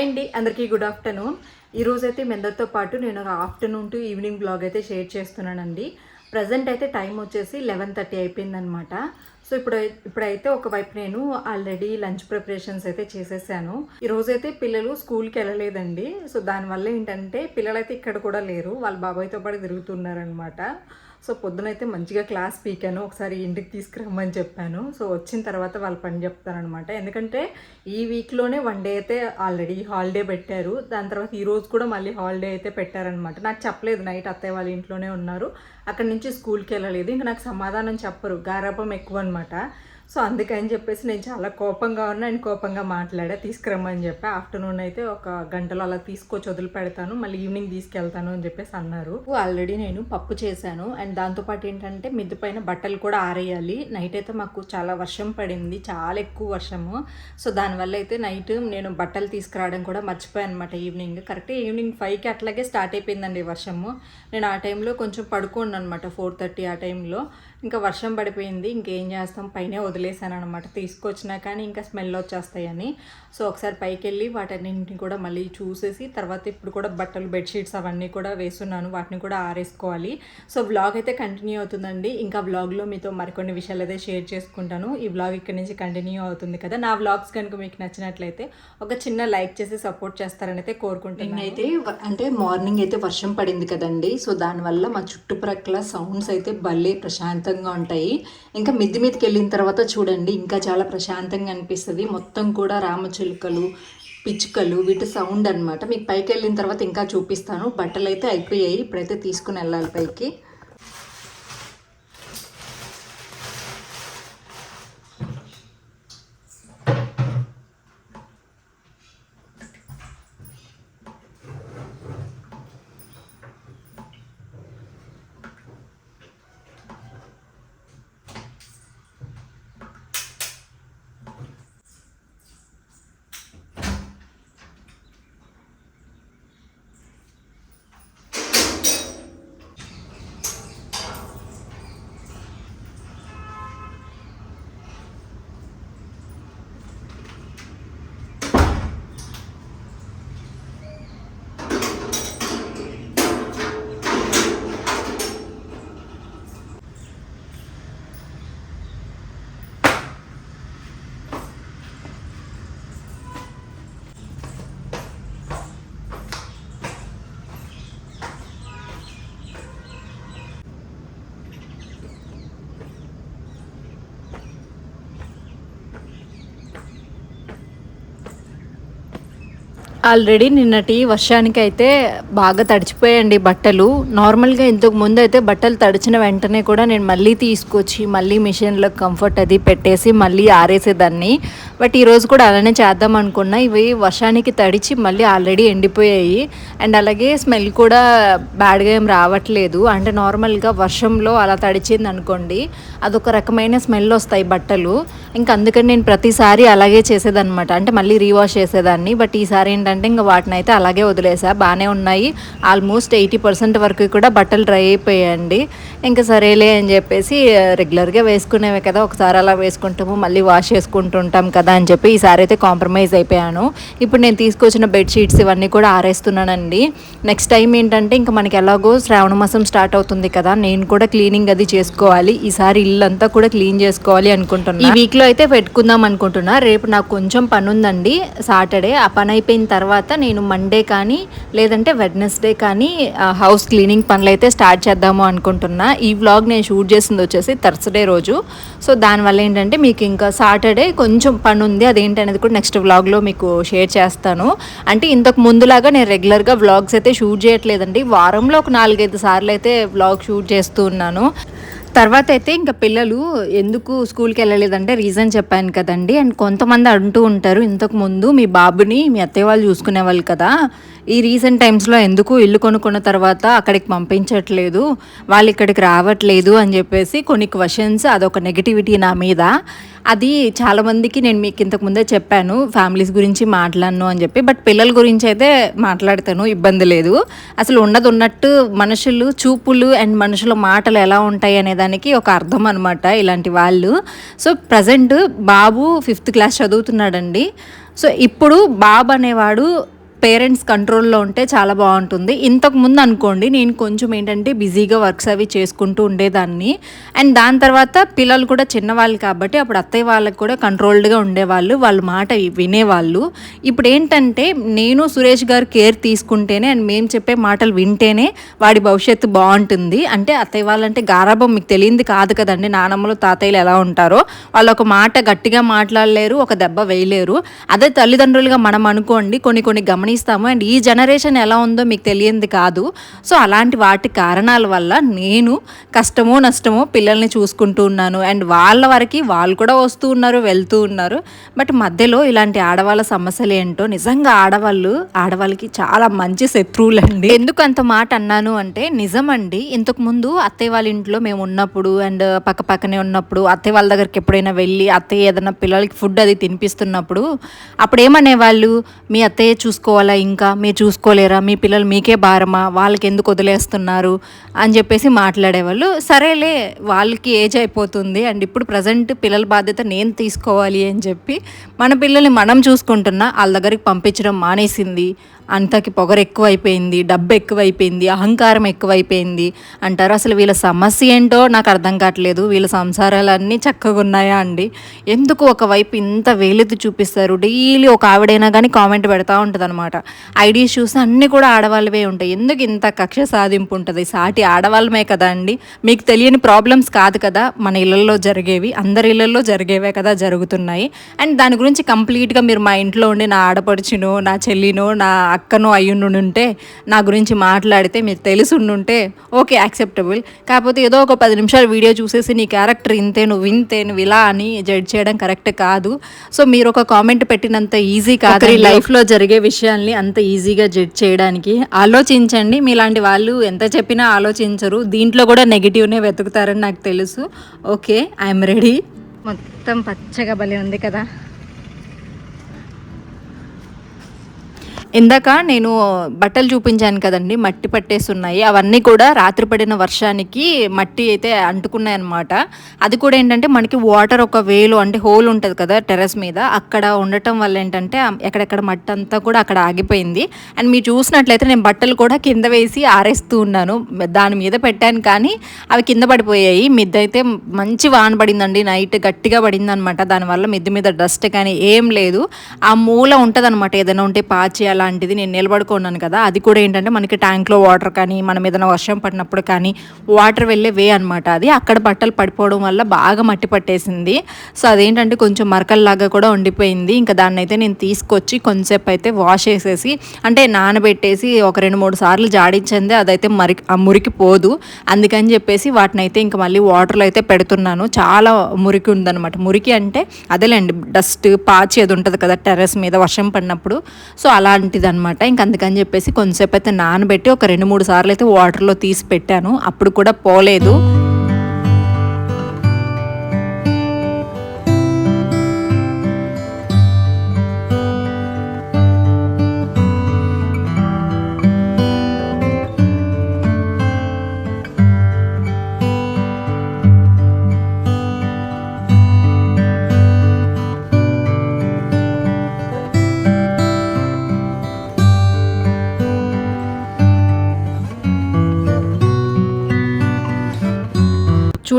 Hi అండి అందరికీ good afternoon ఈ రోజు అయితే మీ పాటు నేను ఒక ఆఫ్టర్నూన్ టు ఈవినింగ్ బ్లాగ్ అయితే షేర్ చేస్తున్నానండి. ప్రజెంట్ అయితే టైం వచ్చేసి లెవెన్ థర్టీ అయిపోయిందనమాట సో ఇప్పుడు ఇప్పుడైతే ఒకవైపు నేను ఆల్రెడీ లంచ్ ప్రిపరేషన్స్ అయితే చేసేసాను. ఈరోజైతే పిల్లలు స్కూల్కి వెళ్ళలేదండి. సో దానివల్ల ఏంటంటే పిల్లలైతే ఇక్కడ కూడా లేరు. వాళ్ళ బాబాయ్తో పాటు తిరుగుతున్నారనమాట సో పొద్దునైతే మంచిగా క్లాస్ పీకాను. ఒకసారి ఇంటికి తీసుకురమ్మని చెప్పాను. సో వచ్చిన తర్వాత వాళ్ళు పని చెప్తారనమాట. ఎందుకంటే ఈ వీక్లోనే వన్ డే అయితే ఆల్రెడీ హాలిడే పెట్టారు. దాని తర్వాత ఈరోజు కూడా మళ్ళీ హాలిడే అయితే పెట్టారనమాట. నాకు చెప్పలేదు. నైట్ అత్తయ్య వాళ్ళ ఇంట్లోనే ఉన్నారు. అక్కడి నుంచి స్కూల్కి వెళ్ళలేదు. ఇంకా నాకు సమాధానం చెప్పరు. గారాపం ఎక్కువ అనమాట సో అందుకని చెప్పేసి నేను చాలా కోపంగా ఉన్నా అండ్ కోపంగా మాట్లాడా తీసుకురమ్మని చెప్పి. ఆఫ్టర్నూన్ అయితే ఒక గంటలో అలా తీసుకొచ్చి వదిలి పెడతాను మళ్ళీ ఈవినింగ్ తీసుకెళ్తాను అని చెప్పేసి అన్నారు. ఆల్రెడీ నేను పప్పు చేశాను. అండ్ దాంతోపాటు ఏంటంటే మిద్దు పైన బట్టలు కూడా ఆరేయాలి. నైట్ అయితే మాకు చాలా వర్షం పడింది చాలా ఎక్కువ వర్షము. సో దానివల్ల అయితే నైట్ నేను బట్టలు తీసుకురావడం కూడా మర్చిపోయాను అనమాట ఈవినింగ్. కరెక్ట్ ఈవినింగ్ ఫైవ్కి అట్లాగే స్టార్ట్ అయిపోయిందండి వర్షము. నేను ఆ టైంలో కొంచెం పడుకోండి అనమాట ఫోర్ థర్టీ ఆ టైంలో. ఇంకా వర్షం పడిపోయింది ఇంకేం చేస్తాం? పైనే వదిలేసాను అనమాట తీసుకొచ్చినా కానీ ఇంకా స్మెల్ వచ్చేస్తాయని. సో ఒకసారి పైకి వెళ్ళి వాటన్నింటిని కూడా మళ్ళీ చూసేసి తర్వాత ఇప్పుడు కూడా బట్టలు బెడ్షీట్స్ అవన్నీ కూడా వేస్తున్నాను. వాటిని కూడా ఆరేసుకోవాలి. సో వ్లాగ్ అయితే కంటిన్యూ అవుతుందండి. ఇంకా వ్లాగ్లో మీతో మరికొన్ని విషయాలు అయితే షేర్ చేసుకుంటాను. ఈ బ్లాగ్ ఇక్కడ నుంచి కంటిన్యూ అవుతుంది కదా. నా వ్లాగ్స్ కనుక మీకు నచ్చినట్లయితే ఒక చిన్న లైక్ చేసి సపోర్ట్ చేస్తారని అయితే కోరుకుంటున్నాను. అయితే అంటే మార్నింగ్ అయితే వర్షం పడింది కదండి. సో దానివల్ల మా చుట్టుప్రక్కల సౌండ్స్ అయితే భలే ప్రశాంతంగా ఉంటాయి. ఇంకా మిద్ది మీదకి వెళ్ళిన తర్వాత చూడండి ఇంకా చాలా ప్రశాంతంగా అనిపిస్తుంది. మొత్తం కూడా రామచిలుకలు పిచ్చుకలు వీటి సౌండ్ అనమాట మీకు పైకి వెళ్ళిన తర్వాత ఇంకా చూపిస్తాను. బట్టలు అయితే అయిపోయాయి. ఇప్పుడైతే తీసుకుని వెళ్ళాలి పైకి. ఆల్రెడీ నిన్నటి వర్షానికి అయితే బాగా తడిచిపోయాయండి బట్టలు. నార్మల్గా ఇంతకు ముందు అయితే బట్టలు తడిచిన వెంటనే కూడా నేను మళ్ళీ తీసుకొచ్చి మళ్ళీ మిషన్లో కంఫర్ట్ అది పెట్టేసి మళ్ళీ ఆరేసేదాన్ని. బట్ ఈరోజు కూడా అలానే చేద్దాం అనుకున్నా. ఇవి వర్షానికి తడిచి మళ్ళీ ఆల్రెడీ ఎండిపోయాయి. అండ్ అలాగే స్మెల్ కూడా బ్యాడ్గా ఏం రావట్లేదు. అంటే నార్మల్గా వర్షంలో అలా తడిచింది అనుకోండి అదొక రకమైన స్మెల్ వస్తాయి బట్టలు. ఇంకా అందుకని నేను ప్రతిసారి అలాగే చేసేదన్నమాట. అంటే మళ్ళీ రీవాష్ చేసేదాన్ని. బట్ ఈసారి ఏంటంటే ఇంకా వాటిని అయితే అలాగే వదిలేసా. బాగానే ఉన్నాయి. ఆల్మోస్ట్ ఎయిటీ పర్సెంట్ వరకు కూడా బట్టలు డ్రై అయిపోయాయండి. ఇంకా సరేలే అని చెప్పేసి రెగ్యులర్గా వేసుకునేవే కదా. ఒకసారి అలా వేసుకుంటాము మళ్ళీ వాష్ చేసుకుంటుంటాం కదా అని చెప్పి ఈసారి అయితే కాంప్రమైజ్ అయిపోయాను. ఇప్పుడు నేను తీసుకొచ్చిన బెడ్షీట్స్ ఇవన్నీ కూడా ఆరేస్తున్నానండి. నెక్స్ట్ టైం ఏంటంటే ఇంకా మనకి ఎలాగో శ్రావణ మాసం స్టార్ట్ అవుతుంది కదా. నేను కూడా క్లీనింగ్ అది చేసుకోవాలి. ఈసారి ఇల్లు అంతా కూడా క్లీన్ చేసుకోవాలి అనుకుంటున్నాను ఈ వీక్లో అయితే పెట్టుకుందాం అనుకుంటున్నా. రేపు నాకు కొంచెం పని ఉందండి సాటర్డే. ఆ పని అయిపోయిన తర్వాత తర్వాత నేను మండే కానీ లేదంటే వెడ్నెస్డే కానీ హౌస్ క్లీనింగ్ పనులు అయితే స్టార్ట్ చేద్దాము అనుకుంటున్నా. ఈ వ్లాగ్ నేను షూట్ చేసింది వచ్చేసి థర్స్డే రోజు. సో దానివల్ల ఏంటంటే మీకు ఇంకా సాటర్డే కొంచెం పని ఉంది అదేంటనేది కూడా నెక్స్ట్ వ్లాగ్లో మీకు షేర్ చేస్తాను. అంటే ఇంతకు ముందులాగా నేను రెగ్యులర్గా వ్లాగ్స్ అయితే షూట్ చేయట్లేదండి. వారంలో ఒక నాలుగైదు సార్లు అయితే వ్లాగ్ షూట్ చేస్తూ ఉన్నాను. తర్వాత అయితే ఇంకా పిల్లలు ఎందుకు స్కూల్కి వెళ్ళలేదంటే రీజన్ చెప్పాను కదండి. అండ్ కొంతమంది అంటూ ఉంటారు ఇంతకు ముందు మీ బాబుని మీ అత్తయ్య వాళ్ళు చూసుకునేవాళ్ళు కదా. ఈ రీసెంట్ టైమ్స్లో ఎందుకు ఇల్లు కొనుక్కున్న తర్వాత అక్కడికి పంపించట్లేదు వాళ్ళు ఇక్కడికి రావట్లేదు అని చెప్పేసి కొన్ని క్వశ్చన్స్ అదొక నెగిటివిటీ నా మీద. అది చాలామందికి నేను మీకు ఇంతకు ముందే చెప్పాను ఫ్యామిలీస్ గురించి మాట్లాడను అని చెప్పి. బట్ పిల్లల గురించి అయితే మాట్లాడతాను ఇబ్బంది లేదు. అసలు ఉన్నది ఉన్నట్టు మనుషులు చూపులు అండ్ మనుషుల మాటలు ఎలా ఉంటాయి అనే దానికి ఒక అర్థం అనమాట ఇలాంటి వాళ్ళు. సో ప్రజెంట్ బాబు ఫిఫ్త్ క్లాస్ చదువుతున్నాడండి. సో ఇప్పుడు బాబు అనేవాడు పేరెంట్స్ కంట్రోల్లో ఉంటే చాలా బాగుంటుంది. ఇంతకు ముందు అనుకోండి నేను కొంచెం ఏంటంటే బిజీగా వర్క్స్ అవి చేసుకుంటూ ఉండేదాన్ని. అండ్ దాని తర్వాత పిల్లలు కూడా చిన్నవాళ్ళు కాబట్టి అప్పుడు అత్తయ్య వాళ్ళకి కూడా కంట్రోల్డ్గా ఉండేవాళ్ళు వాళ్ళ మాట వినేవాళ్ళు. ఇప్పుడు ఏంటంటే నేను సురేష్ గారు కేర్ తీసుకుంటేనే అండ్ మేము చెప్పే మాటలు వింటేనే వాడి భవిష్యత్తు బాగుంటుంది. అంటే అత్తయ్య వాళ్ళంటే గారాభం మీకు తెలియంది కాదు కదండి నానమ్మలు తాతయ్యలు ఎలా ఉంటారో. వాళ్ళు ఒక మాట గట్టిగా మాట్లాడలేరు ఒక దెబ్బ వేయలేరు. అదే తల్లిదండ్రులుగా మనం అనుకోండి కొన్ని కొన్ని గమనిస్తాము అండ్ ఈ జనరేషన్ ఎలా ఉందో మీకు తెలియంది కాదు. సో అలాంటి వాటి కారణాల వల్ల నేను కష్టమో నష్టమో పిల్లల్ని చూసుకుంటూ ఉన్నాను. అండ్ వాళ్ళ వరకు వాళ్ళు కూడా వస్తూ ఉన్నారు వెళ్తూ ఉన్నారు. బట్ మధ్యలో ఇలాంటి ఆడవాళ్ళ సమస్యలు ఏంటో నిజంగా ఆడవాళ్ళు ఆడవాళ్ళకి చాలా మంచి శత్రువులు అండి ఎందుకు అంత మాట అన్నాను అంటే నిజమండి. ఇంతకు ముందు అత్తయ్య వాళ్ళ ఇంట్లో మేము ఉన్నప్పుడు అండ్ పక్క పక్కనే ఉన్నప్పుడు అత్తయ్య వాళ్ళ దగ్గరికి ఎప్పుడైనా వెళ్ళి అత్తయ్య ఏదైనా పిల్లలకి ఫుడ్ అది తినిపిస్తున్నప్పుడు అప్పుడు ఏమనేవాళ్ళు మీ అత్తయ్య చూసుకోవాలి ఇంకా? మీరు చూసుకోలేరా? మీ పిల్లలు మీకే భారమా? వాళ్ళకి ఎందుకు వదిలేస్తున్నారు? అని చెప్పేసి మాట్లాడేవాళ్ళు. సరేలే వాళ్ళకి ఏజ్ అయిపోతుంది అండ్ ఇప్పుడు ప్రజెంట్ పిల్లల బాధ్యత నేను తీసుకోవాలి అని చెప్పి మన పిల్లల్ని మనం చూసుకుంటున్నా వాళ్ళ దగ్గరికి పంపించడం మానేసింది. అంతకి పొగరు ఎక్కువైపోయింది డబ్బు ఎక్కువైపోయింది అహంకారం ఎక్కువైపోయింది అంటారు. అసలు వీళ్ళ సమస్య ఏంటో నాకు అర్థం కావట్లేదు. వీళ్ళ సంసారాలన్నీ చక్కగా ఉన్నాయా అండి? ఎందుకు ఒకవైపు ఇంత వేలెత్తి చూపిస్తారు? డైలీ ఒక ఆవిడైనా కానీ కామెంట్ పెడతా ఉంటుంది అనమాట ఐడి చూస్తే అన్నీ కూడా ఆడవాళ్ళవే ఉంటాయి. ఎందుకు ఇంత కక్ష సాధింపు ఉంటుంది? సాటి ఆడవాళ్ళమే కదా అండి. మీకు తెలియని ప్రాబ్లమ్స్ కాదు కదా? మన ఇళ్ళల్లో జరిగేవి అందరి ఇళ్ళల్లో జరిగేవే కదా జరుగుతున్నాయి. అండ్ దాని గురించి కంప్లీట్గా మీరు మా ఇంట్లో ఉండి నా ఆడపడుచును నా చెల్లినో నా అక్కనో అయ్యుండుంటే నా గురించి మాట్లాడితే మీకు తెలిసి ఉండుంటే ఓకే యాక్సెప్టబుల్ కాకపోతే ఏదో ఒక పది నిమిషాలు వీడియో చూసేసి నీ క్యారెక్టర్ ఇంతే నువ్వు వింతే నువ్వు ఇలా అని జడ్జ్ చేయడం కరెక్ట్ కాదు. సో మీరు ఒక కామెంట్ పెట్టినంత ఈజీ కాదు లైఫ్లో జరిగే విషయాల్ని అంత ఈజీగా జడ్జ్ చేయడానికి ఆలోచించండి. మీలాంటి వాళ్ళు ఎంత చెప్పినా ఆలోచించరు. దీంట్లో కూడా నెగిటివ్నే వెతుకుతారని నాకు తెలుసు. ఓకే ఐఎమ్ రెడీ మొత్తం పచ్చగా భలే ఉంది కదా. ఇందాక నేను బట్టలు చూపించాను కదండి మట్టి పట్టేసి ఉన్నాయి అవన్నీ కూడా రాత్రి పడిన వర్షానికి మట్టి అయితే అంటుకున్నాయి అనమాట అది కూడా ఏంటంటే మనకి వాటర్ ఒక వేలు అంటే హోల్ ఉంటుంది కదా టెర్రస్ మీద అక్కడ ఉండటం వల్ల ఏంటంటే ఎక్కడెక్కడ మట్టి అంతా కూడా అక్కడ ఆగిపోయింది. అండ్ మీరు చూసినట్లయితే నేను బట్టలు కూడా కింద వేసి ఆరేస్తూ ఉన్నాను. దాని మీద పెట్టాను కానీ అవి కింద పడిపోయాయి. మిద్ద అయితే మంచి వాన పడిందండి నైట్ గట్టిగా పడింది అనమాట దానివల్ల మిద్ద మీద డస్ట్ కానీ ఏం లేదు. ఆ మూల ఉంటుంది అనమాట ఏదైనా ఉంటే పాచి అలాంటిది నేను నిలబడుకున్నాను కదా అది కూడా ఏంటంటే మనకి ట్యాంక్లో వాటర్ కానీ మనం ఏదైనా వర్షం పడినప్పుడు కానీ వాటర్ వెళ్ళే వే అనమాట అది. అక్కడ బట్టలు పడిపోవడం వల్ల బాగా మట్టి పట్టేసింది. సో అదేంటంటే కొంచెం మరకల్లాగా కూడా ఉండిపోయింది. ఇంకా దాన్ని అయితే నేను తీసుకొచ్చి కొంచెంసేపు అయితే వాష్ చేసేసి అంటే నానబెట్టేసి ఒక రెండు మూడు సార్లు జాడించింది. అదైతే మరి మురికి పోదు. అందుకని చెప్పేసి వాటిని అయితే ఇంకా మళ్ళీ వాటర్లో అయితే పెడుతున్నాను. చాలా మురికి ఉందన్నమాట. మురికి అంటే అదేలేండి డస్ట్ పాచి అది ఉంటుంది కదా టెర్రస్ మీద వర్షం పడినప్పుడు. సో అలాంటిది అనమాట ఇంక అందుకని చెప్పేసి కొంచెంసేపు అయితే నానబెట్టి ఒక రెండు మూడు సార్లు అయితే వాటర్లో తీసి పెట్టాను. అప్పుడు కూడా పోలేదు.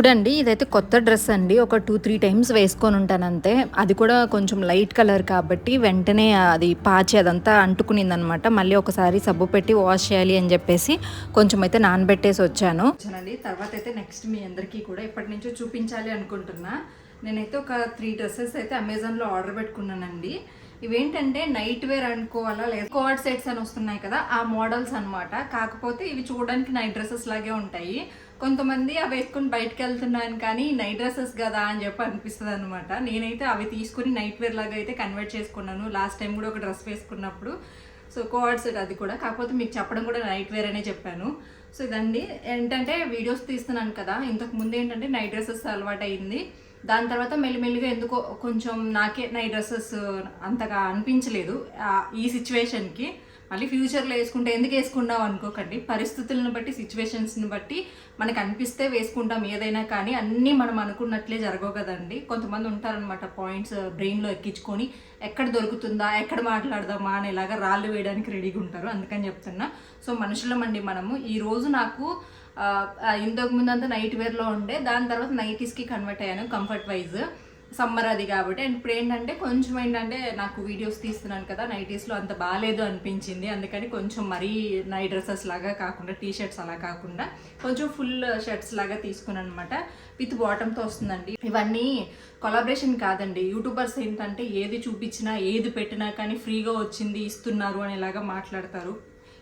చూడండి ఇదైతే కొత్త డ్రెస్ అండి. ఒక టూ త్రీ టైమ్స్ వేసుకొని ఉంటాను అంతే. అది కూడా కొంచెం లైట్ కలర్ కాబట్టి వెంటనే అది పాచి అదంతా అంటుకునింది అనమాట మళ్ళీ ఒకసారి సబ్బు పెట్టి వాష్ చేయాలి అని చెప్పేసి కొంచెం అయితే నానబెట్టేసి వచ్చాను. తర్వాత అయితే నెక్స్ట్ మీ అందరికీ కూడా ఇప్పటి నుంచో చూపించాలి అనుకుంటున్నా. నేనైతే ఒక త్రీ డ్రెస్సెస్ అయితే అమెజాన్లో ఆర్డర్ పెట్టుకున్నానండి. ఇవేంటంటే నైట్ వేర్ అనుకోవాలా లేదా. కోవర్డ్ సెట్స్ అని వస్తున్నాయి కదా ఆ మోడల్స్ అనమాట కాకపోతే ఇవి చూడడానికి నైట్ డ్రెస్సెస్ లాగే ఉంటాయి. కొంతమంది అవి వేసుకొని బయటకు వెళ్తున్నాను కానీ నైట్ డ్రెస్సెస్ కదా అని చెప్పి అనిపిస్తుంది అనమాట నేనైతే అవి తీసుకుని నైట్ వేర్ లాగా అయితే కన్వర్ట్ చేసుకున్నాను. లాస్ట్ టైం కూడా ఒక డ్రెస్ వేసుకున్నప్పుడు. సో కోవర్డ్ సెట్ అది కూడా. కాకపోతే మీకు చెప్పడం కూడా నైట్ వేర్ అనే చెప్పాను. సో ఇదండి. ఏంటంటే వీడియోస్ తీస్తున్నాను కదా. ఇంతకు ముందు ఏంటంటే నైట్ డ్రెస్సెస్ అలవాటు అయింది దాని తర్వాత మెల్లిమెల్లిగా ఎందుకో కొంచెం నాకే నైట్ డ్రెస్సెస్ అంతగా అనిపించలేదు. ఈ సిచ్యువేషన్కి మళ్ళీ ఫ్యూచర్లో వేసుకుంటే ఎందుకు వేసుకున్నాం అనుకోకండి. పరిస్థితులను బట్టి సిచ్యువేషన్స్ని బట్టి మనకు అనిపిస్తే వేసుకుంటాం ఏదైనా కానీ అన్నీ మనం అనుకున్నట్లే జరగవు కదండి. కొంతమంది ఉంటారనమాట పాయింట్స్ బ్రెయిన్లో ఎక్కించుకొని ఎక్కడ దొరుకుతుందా ఎక్కడ మాట్లాడదామా అనేలాగా రాళ్ళు వేయడానికి రెడీగా ఉంటారు. అందుకని చెప్తున్నా. సో మనుషులమండి మనము. ఈ రోజు నాకు ఇంతకు ముందంతా అంతా నైట్ వేర్లో ఉండే దాని తర్వాత నైటీస్కి కన్వర్ట్ అయ్యాను కంఫర్ట్ వైజ్ సమ్మర్ అది కాబట్టి. అండ్ ఇప్పుడు ఏంటంటే కొంచెం ఏంటంటే నాకు వీడియోస్ తీస్తున్నాను కదా నైటీస్లో అంత బాగాలేదు అనిపించింది. అందుకని కొంచెం మరీ నైట్ డ్రెస్సెస్ లాగా కాకుండా టీ షర్ట్స్ అలా కాకుండా కొంచెం ఫుల్ షర్ట్స్ లాగా తీసుకున్నాను అనమాట విత్ బాటంతో వస్తుందండి. ఇవన్నీ కొలాబరేషన్ కాదండి. యూట్యూబర్స్ ఏంటంటే ఏది చూపించినా ఏది పెట్టినా కానీ ఫ్రీగా వచ్చింది ఇస్తున్నారు అనేలాగా మాట్లాడతారు.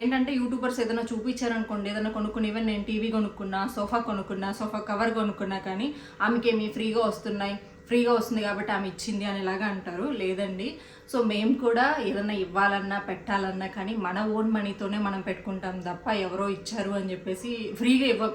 ఏంటంటే యూట్యూబర్స్ ఏదైనా చూపించారనుకోండి ఏదైనా కొనుక్కుని ఈవెన్ నేను టీవీ కొనుక్కున్నా సోఫా కొనుక్కున్నా సోఫా కవర్ కొనుక్కున్నా కానీ ఆమెకేమి ఫ్రీగా వస్తున్నాయి. ఫ్రీగా వస్తుంది కాబట్టి ఆమె ఇచ్చింది అనేలాగా అంటారు. లేదండి. సో మేము కూడా ఏదైనా ఇవ్వాలన్నా పెట్టాలన్నా కానీ మన ఓన్ మనీతోనే మనం పెట్టుకుంటాం తప్ప ఎవరో ఇచ్చారు అని చెప్పేసి ఫ్రీగా ఇవ్వ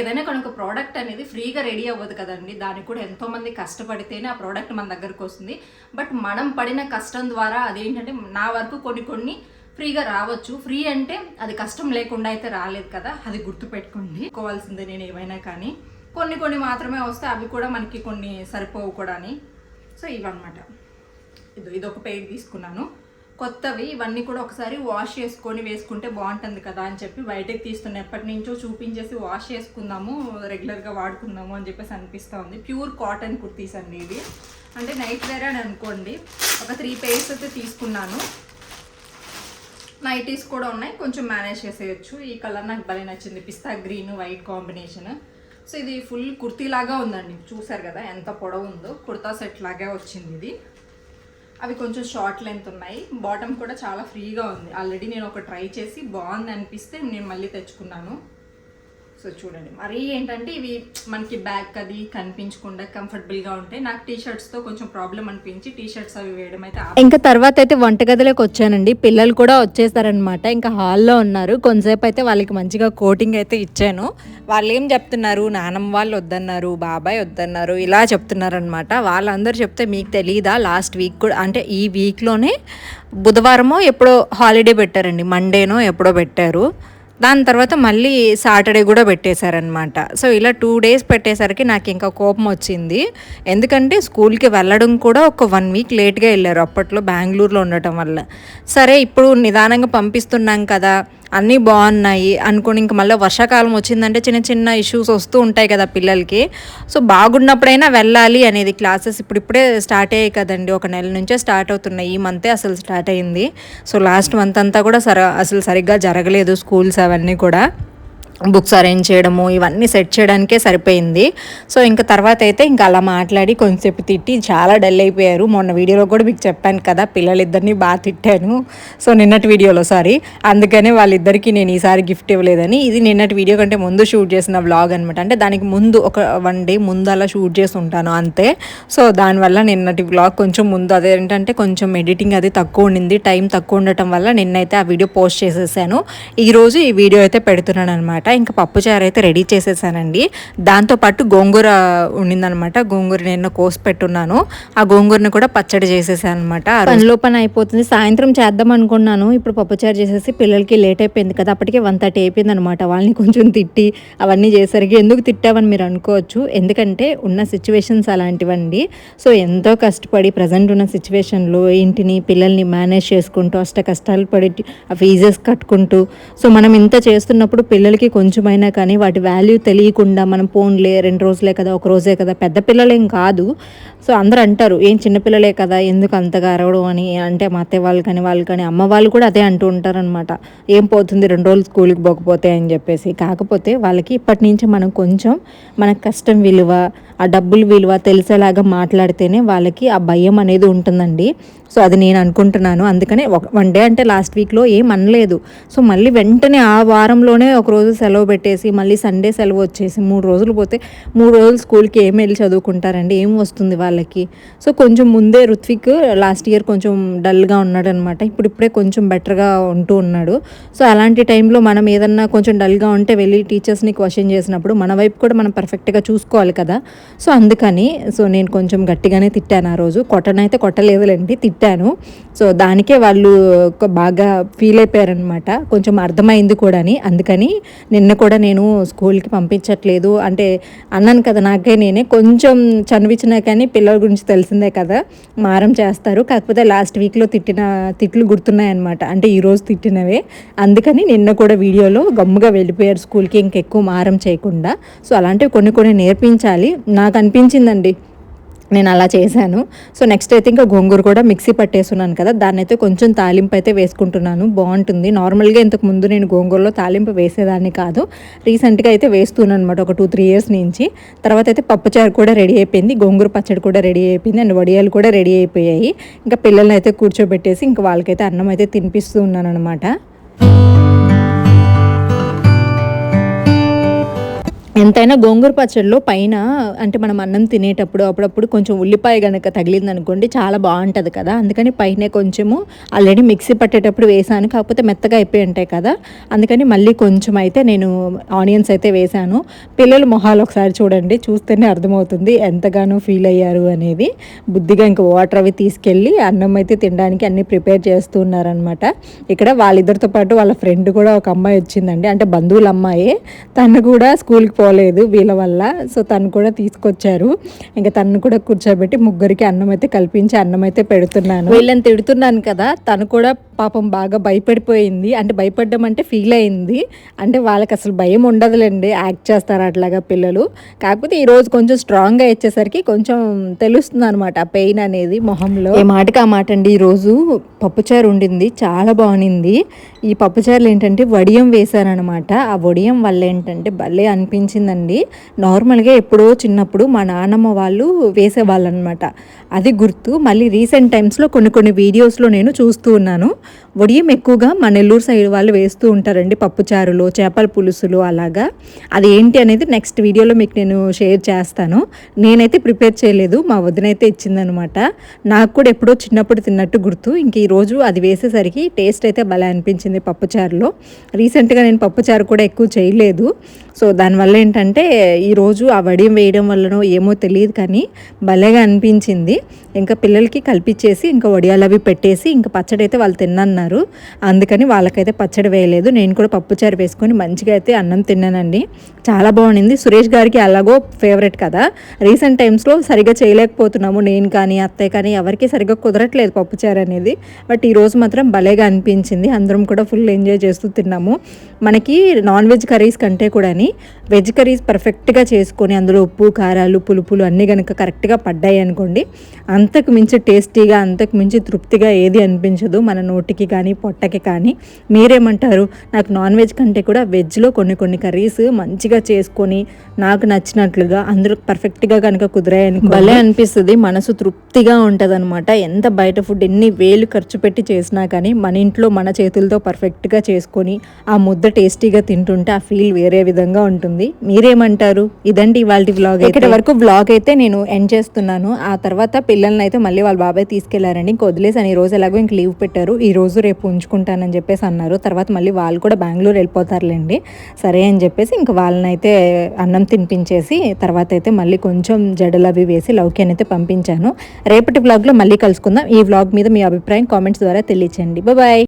ఏదైనా కనుక ప్రోడక్ట్ అనేది ఫ్రీగా రెడీ అవ్వదు కదండి. దానికి కూడా ఎంతోమంది కష్టపడితేనే ఆ ప్రోడక్ట్ మన దగ్గరకు వస్తుంది. బట్ మనం పడిన కష్టం ద్వారా అదేంటంటే నా వరకు కొన్ని కొన్ని ఫ్రీగా రావచ్చు. ఫ్రీ అంటే అది కష్టం లేకుండా అయితే రాలేదు కదా. అది గుర్తుపెట్టుకోండి. కోవాల్సిందే నేను ఏమైనా కానీ. కొన్ని కొన్ని మాత్రమే వస్తే అవి కూడా మనకి కొన్ని సరిపోవు కూడా అని. సో ఇవన్నమాట. ఇది ఇది ఒక తీసుకున్నాను. కొత్తవి ఇవన్నీ కూడా ఒకసారి వాష్ చేసుకొని వేసుకుంటే బాగుంటుంది కదా అని చెప్పి బయటకు తీస్తున్న ఎప్పటి నుంచో చూపించేసి వాష్ చేసుకుందాము రెగ్యులర్గా వాడుకుందాము అని చెప్పేసి అనిపిస్తుంది ప్యూర్ కాటన్ కుర్తీస్ అండి ఇవి. అంటే నైట్ వేర్ అని అనుకోండి ఒక త్రీ పెయిర్స్ అయితే తీసుకున్నాను. నైటీస్ కూడా ఉన్నాయి కొంచెం మేనేజ్ చేసేయచ్చు. ఈ కలర్ నాకు భలే నచ్చింది పిస్తా గ్రీన్ వైట్ కాంబినేషన్. సో ఇది ఫుల్ కుర్తీ లాగా ఉందండి. చూసారు కదా ఎంత పొడవు ఉందో. కుర్తా సెట్ లాగా వచ్చింది ఇది. అవి కొంచెం షార్ట్ లెంత్ ఉన్నాయి. బాటమ్ కూడా చాలా ఫ్రీగా ఉంది. ఆల్రెడీ నేను ఒక ట్రై చేసి బాగుంది అనిపిస్తే నేను మళ్ళీ తెచ్చుకున్నాను. సో చూడండి. మరీ ఏంటంటే ఇవి మనకి బ్యాక్ అది కనిపించకుండా కంఫర్టబుల్గా ఉంటాయి నాకు టీ షర్ట్స్తో కొంచెం ప్రాబ్లం అనిపించి టీ షర్ట్స్ అవి వేయడం అయితే. ఇంకా తర్వాత అయితే వంటగదిలోకి వచ్చానండి. పిల్లలు కూడా వచ్చేసారనమాట ఇంకా హాల్లో ఉన్నారు. కొంతసేపు అయితే వాళ్ళకి మంచిగా కోటింగ్ అయితే ఇచ్చాను. వాళ్ళు ఏం చెప్తున్నారు? నానమ్మ వాళ్ళు వద్దన్నారు. బాబాయ్ వద్దన్నారు. ఇలా చెప్తున్నారు అనమాట వాళ్ళందరూ చెప్తే మీకు తెలియదా లాస్ట్ వీక్ కూడా అంటే ఈ వీక్లోనే బుధవారమో ఎప్పుడో హాలిడే పెట్టారండి. మండేనో ఎప్పుడో పెట్టారు. దాని తర్వాత మళ్ళీ సాటర్డే కూడా పెట్టేశారనమాట సో ఇలా టూ డేస్ పెట్టేసరికి నాకు ఇంకా కోపం వచ్చింది. ఎందుకంటే స్కూల్కి వెళ్ళడం కూడా ఒక వన్ వీక్ లేట్గా వెళ్ళారు అప్పట్లో బెంగళూరులో ఉండటం వల్ల. సరే ఇప్పుడు నిదానంగా పంపిస్తున్నాం కదా అన్నీ బాగున్నాయి అనుకుని ఇంక మళ్ళీ వర్షాకాలం వచ్చిందంటే చిన్న చిన్న ఇష్యూస్ వస్తూ ఉంటాయి కదా పిల్లలకి. సో బాగున్నప్పుడైనా వెళ్ళాలి అనేది క్లాసెస్ ఇప్పుడిప్పుడే స్టార్ట్ అయ్యాయి కదండి. ఒక నెల నుంచే స్టార్ట్ అవుతున్నాయి. ఈ మంతే అసలు స్టార్ట్ అయింది సో లాస్ట్ మంత్ అంతా కూడా సర అసలు సరిగ్గా జరగలేదు స్కూల్స్ అవన్నీ కూడా. బుక్స్ అరేంజ్ చేయడము ఇవన్నీ సెట్ చేయడానికే సరిపోయింది. సో ఇంకా తర్వాత అయితే ఇంకా అలా మాట్లాడి కొంచెంసేపు తిట్టి చాలా డల్ అయిపోయారు. మొన్న వీడియోలో కూడా మీకు చెప్పాను కదా పిల్లలిద్దరిని బాగా తిట్టాను. సో నిన్నటి వీడియోలో సారీ. అందుకనే వాళ్ళిద్దరికీ నేను ఈసారి గిఫ్ట్ ఇవ్వలేదని. ఇది నిన్నటి వీడియో కంటే ముందు షూట్ చేసిన వ్లాగ్ అనమాట అంటే దానికి ముందు ఒక వన్ డే ముందు అలా షూట్ చేసి ఉంటాను అంతే. సో దానివల్ల నిన్నటి వ్లాగ్ కొంచెం ముందు అదేంటంటే కొంచెం ఎడిటింగ్ అది తక్కువ ఉండింది. టైం తక్కువ ఉండటం వల్ల నిన్నైతే ఆ వీడియో పోస్ట్ చేసేసాను. ఈరోజు ఈ వీడియో అయితే పెడుతున్నాను అనమాట ఇంకా పప్పుచారు అయితే రెడీ చేసేసానండి. దాంతోపాటు గోంగూర ఉండిందనమాట. గోంగూర నేను కోసి పెట్టున్నాను. ఆ గోంగూరని కూడా పచ్చడి చేసేసాను అనమాట పనిలో పని అయిపోతుంది. సాయంత్రం చేద్దాం అనుకున్నాను. ఇప్పుడు పప్పుచారు చేసేసి పిల్లలకి లేట్ అయిపోయింది కదా అప్పటికే వన్ థర్టీ అయిపోయింది అనమాట వాళ్ళని కొంచెం తిట్టి అవన్నీ చేసరికి ఎందుకు తిట్టావని మీరు అనుకోవచ్చు. ఎందుకంటే ఉన్న సిచ్యువేషన్స్ అలాంటివండి. సో ఎంతో కష్టపడి ప్రజెంట్ ఉన్న సిచ్యువేషన్లో ఇంటిని పిల్లల్ని మేనేజ్ చేసుకుంటూ అష్ట కష్టాలు పడి ఆ ఫీజెస్ కట్టుకుంటూ సో మనం ఇంత చేస్తున్నప్పుడు పిల్లలకి కొంచెమైనా కానీ వాటి వాల్యూ తెలియకుండా మనం పోన్లే రెండు రోజులే కదా ఒక రోజే కదా పెద్ద పిల్లలేం కాదు. సో అందరూ అంటారు ఏం చిన్నపిల్లలే కదా ఎందుకు అంతగా అరవడం అని? అంటే మా అత్తయ్య వాళ్ళు కానీ వాళ్ళు కానీ అమ్మ వాళ్ళు కూడా అదే అంటూ ఉంటారనమాట ఏం పోతుంది రెండు రోజులు స్కూల్కి పోకపోతే అని చెప్పేసి. కాకపోతే వాళ్ళకి ఇప్పటి నుంచి మనం కొంచెం మన కష్టం విలువ ఆ డబ్బుల విలువ తెలిసేలాగా మాట్లాడితేనే వాళ్ళకి ఆ భయం అనేది ఉంటుందండి. సో అది నేను అనుకుంటున్నాను. అందుకనే ఒక వన్ డే అంటే లాస్ట్ వీక్లో ఏం అనలేదు. సో మళ్ళీ వెంటనే ఆ వారంలోనే ఒక రోజు సెలవు పెట్టేసి మళ్ళీ సండే సెలవు వచ్చేసి మూడు రోజులు పోతే మూడు రోజులు స్కూల్కి ఏం వెళ్ళి చదువుకుంటారండి? ఏం వస్తుంది వాళ్ళకి? సో కొంచెం ముందే రుత్విక్ లాస్ట్ ఇయర్ కొంచెం డల్గా ఉన్నాడు అనమాట ఇప్పుడు ఇప్పుడే కొంచెం బెటర్గా ఉంటూ ఉన్నాడు. సో అలాంటి టైంలో మనం ఏదన్నా కొంచెం డల్గా ఉంటే వెళ్ళి టీచర్స్ని క్వశ్చన్ చేసినప్పుడు మన వైపు కూడా మనం పర్ఫెక్ట్గా చూసుకోవాలి కదా. సో అందుకని సో నేను కొంచెం గట్టిగానే తిట్టాను ఆ రోజు. కొట్టనైతే కొట్టలేదులేండి తిట్టాను. సో దానికే వాళ్ళు ఒక బాగా ఫీల్ అయిపోయారనమాట కొంచెం అర్థమైంది కూడా అని అందుకని నిన్న కూడా నేను స్కూల్కి పంపించట్లేదు. అంటే అన్నాను కదా నాకే నేనే కొంచెం చనిపించినా కానీ పిల్లల గురించి తెలిసిందే కదా. మారం చేస్తారు. కాకపోతే లాస్ట్ వీక్లో తిట్టిన తిట్లు గుర్తున్నాయన్నమాట. అంటే ఈరోజు తిట్టినవే. అందుకని నిన్న కూడా వీడియోలో గమ్ముగా వెళ్ళిపోయారు స్కూల్కి. ఇంకెక్కువ మారం చేయకుండా. సో అలాంటివి కొన్ని కొన్ని నేర్పించాలి. నాకు అనిపించిందండి. నేను అలా చేశాను. సో నెక్స్ట్ అయితే ఇంకా గోంగూర కూడా మిక్సీ పట్టేస్తున్నాను కదా దాన్ని అయితే కొంచెం తాలింపు అయితే వేసుకుంటున్నాను. బాగుంటుంది. నార్మల్గా ఇంతకు ముందు నేను గోంగూరలో తాలింపు వేసేదాన్ని కాదు. రీసెంట్గా అయితే వేస్తున్నాను అనమాట ఒక టూ త్రీ ఇయర్స్ నుంచి. తర్వాత అయితే పప్పుచారు కూడా రెడీ అయిపోయింది. గోంగూర పచ్చడి కూడా రెడీ అయిపోయింది. అండ్ వడియాలు కూడా రెడీ అయిపోయాయి. ఇంకా పిల్లల్ని అయితే కూర్చోబెట్టేసి ఇంకా వాళ్ళకైతే అన్నం అయితే తినిపిస్తూ ఉన్నాను అనమాట ఎంతైనా గోంగూర పచ్చడిలో పైన అంటే మనం అన్నం తినేటప్పుడు అప్పుడప్పుడు కొంచెం ఉల్లిపాయ కనుక తగిలింది అనుకోండి చాలా బాగుంటుంది కదా. అందుకని పైన కొంచెము ఆల్రెడీ మిక్సీ పట్టేటప్పుడు వేసాను. కాకపోతే మెత్తగా అయిపోయి ఉంటాయి కదా. అందుకని మళ్ళీ కొంచెం అయితే నేను ఆనియన్స్ అయితే వేసాను. పిల్లలు మొహాలు ఒకసారి చూడండి. చూస్తేనే అర్థమవుతుంది ఎంతగానో ఫీల్ అయ్యారు అనేది. బుద్ధిగా ఇంకా వాటర్ అవి తీసుకెళ్ళి అన్నం అయితే తినడానికి అన్ని ప్రిపేర్ చేస్తూ ఉన్నారనమాట ఇక్కడ వాళ్ళిద్దరితో పాటు వాళ్ళ ఫ్రెండ్ కూడా ఒక అమ్మాయి వచ్చిందండి. అంటే బంధువుల అమ్మాయే. తను కూడా స్కూల్కి పోలేదు వీళ్ళ వల్ల. సో తను కూడా తీసుకొచ్చారు. ఇంకా తను కూడా కూర్చోబెట్టి ముగ్గురికి అన్నం అయితే కల్పించి అన్నం అయితే పెడుతున్నాను. వీళ్ళని తిడుతున్నాను కదా తను కూడా పాపం బాగా భయపడిపోయింది. అంటే భయపడడం అంటే ఫీల్ అయింది. అంటే వాళ్ళకి అసలు భయం ఉండదులేండి. యాక్ట్ చేస్తారు అట్లాగా పిల్లలు. కాకపోతే ఈరోజు కొంచెం స్ట్రాంగ్గా ఇచ్చేసరికి కొంచెం తెలుస్తుంది అనమాట ఆ పెయిన్ అనేది మొహంలో. ఏ మాటకి ఆ మాట అండి? ఈరోజు పప్పుచారు ఉండింది చాలా బాగుంది ఈ పప్పుచారులు ఏంటంటే వడియం వేశారనమాట ఆ వడియం వల్ల ఏంటంటే భలే అనిపించిందండి. నార్మల్గా ఎప్పుడో చిన్నప్పుడు మా నాన్నమ్మ వాళ్ళు వేసేవాళ్ళు అనమాట అది గుర్తు. మళ్ళీ రీసెంట్ టైమ్స్లో కొన్ని కొన్ని వీడియోస్లో నేను చూస్తూ ఉన్నాను. వడియం ఎక్కువగా మా నెల్లూరు సైడ్ వాళ్ళు వేస్తూ ఉంటారండి పప్పుచారులు చేపల పులుసులు అలాగా. అది ఏంటి అనేది నెక్స్ట్ వీడియోలో మీకు నేను షేర్ చేస్తాను. నేనైతే ప్రిపేర్ చేయలేదు మా వదినైతే ఇచ్చిందనమాట నాకు కూడా ఎప్పుడో చిన్నప్పుడు తిన్నట్టు గుర్తు. ఇంక ఈరోజు అది వేసేసరికి టేస్ట్ అయితే భలే అనిపించింది పప్పుచారులో. రీసెంట్గా నేను పప్పుచారు కూడా ఎక్కువ చేయలేదు. సో దానివల్ల ఏంటంటే ఈరోజు ఆ వడియం వేయడం వల్లనో ఏమో తెలియదు కానీ భలేగా అనిపించింది. ఇంకా పిల్లలకి కల్పించేసి ఇంకా వడియాలు అవి పెట్టేసి ఇంకా పచ్చడి అయితే వాళ్ళు తిన్నన్నారు అందుకని వాళ్ళకైతే పచ్చడి వేయలేదు. నేను కూడా పప్పుచారు వేసుకొని మంచిగా అయితే అన్నం తిన్నానండి. చాలా బాగుండింది. సురేష్ గారికి అలాగో ఫేవరెట్ కదా. రీసెంట్ టైమ్స్లో సరిగా చేయలేకపోతున్నాము. నేను కానీ అత్తయ్య కానీ ఎవరికి సరిగ్గా కుదరట్లేదు పప్పుచారు అనేది. బట్ ఈరోజు మాత్రం భలేగా అనిపించింది. అందరం కూడా ఫుల్ ఎంజాయ్ చేస్తూ తిన్నాము. మనకి నాన్ వెజ్ కర్రీస్ కంటే కూడా వెజ్ కర్రీస్ పర్ఫెక్ట్గా చేసుకొని అందులో ఉప్పు కారాలు పులుపులు అన్నీ కనుక కరెక్ట్గా పడ్డాయి అనుకోండి అంతకు మించి టేస్టీగా అంతకు మించి తృప్తిగా ఏది అనిపించదు. మన నోటికి కానీ పొట్టకి కానీ. మీరేమంటారు? నాకు నాన్ వెజ్ కంటే కూడా వెజ్లో కొన్ని కొన్ని కర్రీస్ మంచిగా చేసుకొని నాకు నచ్చినట్లుగా అందరూ పర్ఫెక్ట్గా కనుక కుదిరాయని భలే అనిపిస్తుంది. మనసు తృప్తిగా ఉంటుంది అనమాట ఎంత బయట ఫుడ్ ఎన్ని వేలు ఖర్చు పెట్టి చేసినా కానీ మన ఇంట్లో మన చేతులతో పర్ఫెక్ట్గా చేసుకొని ఆ ముద్ద టేస్టీగా తింటుంటే ఆ ఫీల్ వేరే విధంగా ఉంటుంది. మీరేమంటారు? ఇదండి ఇవాళ వ్లాగ్ ఇక్కడ వరకు వ్లాగ్ అయితే నేను ఎండ్ చేస్తున్నాను. ఆ తర్వాత పిల్లల్ని అయితే మళ్ళీ వాళ్ళ బాబాయ్ తీసుకెళ్ళారండి. ఇంక వదిలేసాను ఈ రోజు ఎలాగో ఇంక లీవ్ పెట్టారు. ఈ రోజు రేపు ఉంచుకుంటానని చెప్పేసి అన్నారు. తర్వాత మళ్ళీ వాళ్ళు కూడా బెంగళూరు వెళ్ళిపోతారులేండి. సరే అని చెప్పేసి ఇంక వాళ్ళని అయితే అన్నం తినిపించేసి తర్వాత అయితే మళ్ళీ కొంచెం జడలు అవి వేసి లౌక్యాన్ని అయితే పంపించాను. రేపటి వ్లాగ్లో మళ్ళీ కలుసుకుందాం. ఈ వ్లాగ్ మీద మీ అభిప్రాయం కామెంట్స్ ద్వారా తెలియచేయండి. బాయ్